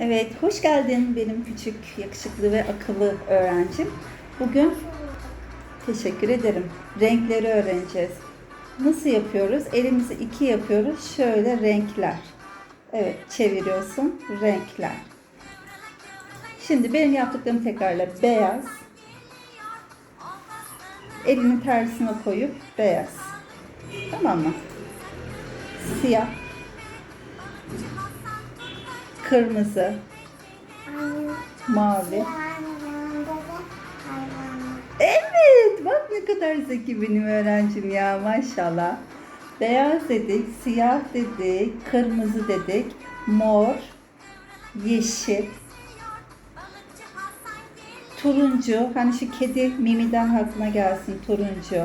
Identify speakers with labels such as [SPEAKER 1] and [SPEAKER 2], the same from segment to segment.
[SPEAKER 1] Evet, hoş geldin benim küçük, yakışıklı ve akıllı öğrencim. Bugün teşekkür ederim. Renkleri öğreneceğiz. Nasıl yapıyoruz? Elimizi iki yapıyoruz. Şöyle renkler. Evet, çeviriyorsun. Renkler. Şimdi benim yaptıklarımı tekrarla. Beyaz. Elini tersine koyup beyaz. Tamam mı? Siyah. Kırmızı. Mavi. Evet, bak ne kadar zeki benim öğrencim ya maşallah. Beyaz dedik, siyah dedik, kırmızı dedik, mor, yeşil, turuncu, hani şu kedi mimiden aklına gelsin turuncu,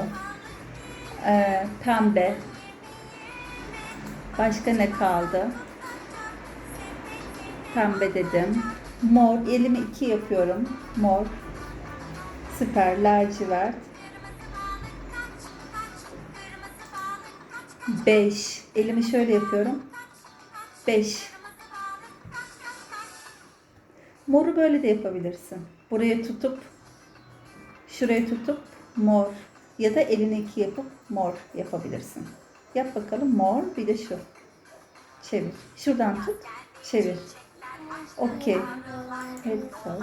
[SPEAKER 1] ee, pembe, başka ne kaldı? Pembe dedim. Mor. Elimi iki yapıyorum. Mor. Süper. Lacivert. Beş. Elimi şöyle yapıyorum. Beş. Moru böyle de yapabilirsin. Buraya tutup şuraya tutup mor ya da elini iki yapıp mor yapabilirsin. Yap bakalım mor bir de şu. Çevir. Şuradan tut. Çevir. Okey. Evet, sağ ol.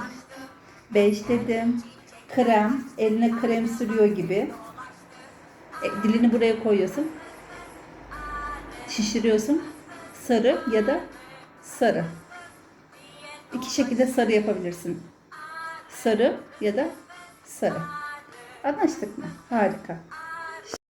[SPEAKER 1] Beş dedim. Krem. Eline krem sürüyor gibi. E, dilini buraya koyuyorsun. Şişiriyorsun. Sarı ya da sarı. İki şekilde sarı yapabilirsin. Sarı ya da sarı. Anlaştık mı? Harika.